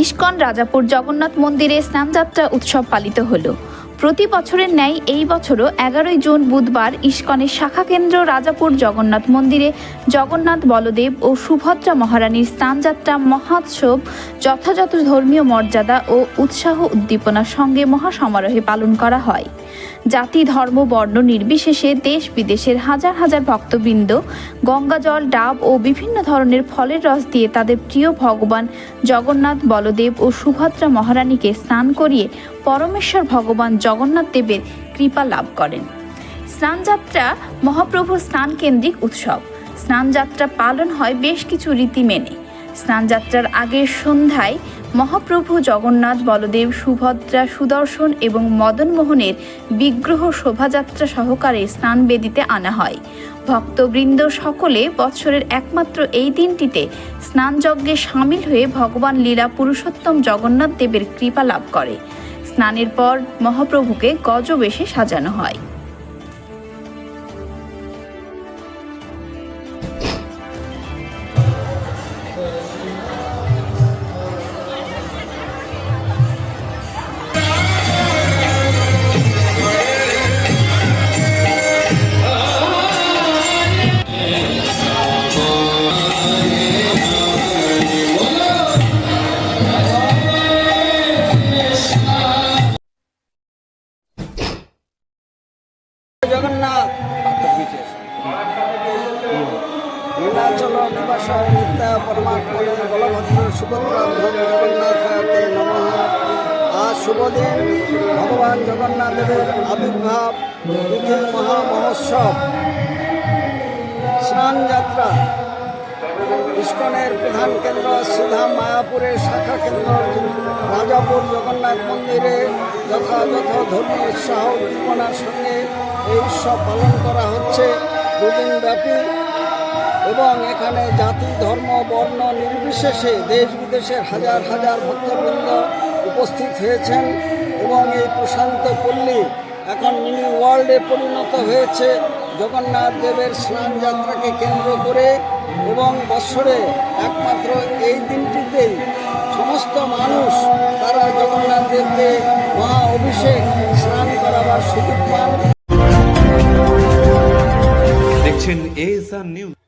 ISKCON Rajapur Jagannath মন্দিরে স্নানযাত্রা উৎসব পালিত হল। প্রতি বছরের ন্যায় এই বছরও এগারোই জুন বুধবার ইস্কনের শাখা কেন্দ্র রাজাপুর জগন্নাথ মন্দিরে জগন্নাথ বলদেব ও সুভদ্রা মহারানীর স্নানযাত্রা, মহোৎসব, যথাযথ ধর্মীয় মর্যাদা ও উৎসাহ উদ্দীপনার সঙ্গে মহাসমারোহে পালন করা হয়। জাতি, ধর্ম, বর্ণ নির্বিশেষে দেশ বিদেশের হাজার হাজার ভক্তবৃন্দ গঙ্গাজল, ডাব ও বিভিন্ন ধরনের ফলের রস দিয়ে তাদের প্রিয় ভগবান জগন্নাথ বলদেব ও সুভদ্রা মহারানীকে স্নান করিয়ে পরমেশ্বর ভগবান জগন্নাথ দেবের কৃপা লাভ করেন। স্নানযাত্রা মহাপ্রভু স্নান কেন্দ্রিক উৎসব। স্নানযাত্রা পালন হয় বেশ কিছু রীতি মেনে। স্নানযাত্রার আগের সন্ধ্যায় মহাপ্রভু জগন্নাথ, বলদেব সুভদ্রা সুদর্শন এবং মদনমোহনের বিগ্রহ শোভাযাত্রা সহকারে স্নান বেদিতে আনা হয়। ভক্তবৃন্দ সকলে বৎসরের একমাত্র এই দিনটিতে স্নানযজ্ঞে সামিল হয়ে ভগবান লীলা পুরুষোত্তম জগন্নাথ দেবের কৃপা লাভ করে। স্নানের পর মহাপ্রভুকে গজবেশে সাজানো হয়। নীলাচল নিবাস নিত্য পরমাত্মনে বলভদ্র সুভদ্রা ভোগ জগন্নাথে নম। আজ শুভদিন, ভগবান জগন্নাথ দেবের আবির্ভাব, তিথি মহা মহোৎসব স্নান যাত্রা, ইস্কনের প্রধান কেন্দ্র শ্রীধাম মায়াপুরের শাখা কেন্দ্র, রাজাপুর জগন্নাথ মন্দিরে যথাযথ ধর্মীয় উৎসাহ উদ্দীপনার সঙ্গে এই উৎসব পালন করা হচ্ছে। দুদিন ব্যাপী এবং এখানে জাতি, ধর্ম, বর্ণ নির্বিশেষে দেশ বিদেশের হাজার হাজার ভক্তবৃন্দ উপস্থিত হয়েছেন এবং এই প্রশান্ত পল্লী এখন নিউ ওয়ার্ল্ডে পরিণত হয়েছে। জগন্নাথ দেবের স্নান যাত্রাকে কেন্দ্র করে এবং বৎসরে একমাত্র এই দিনটিতেই সমস্ত মানুষ তারা জগন্নাথ দেবকে মহা অভিষেক স্নান করাবার সুযোগ পান। দেখছেন এস নিউজ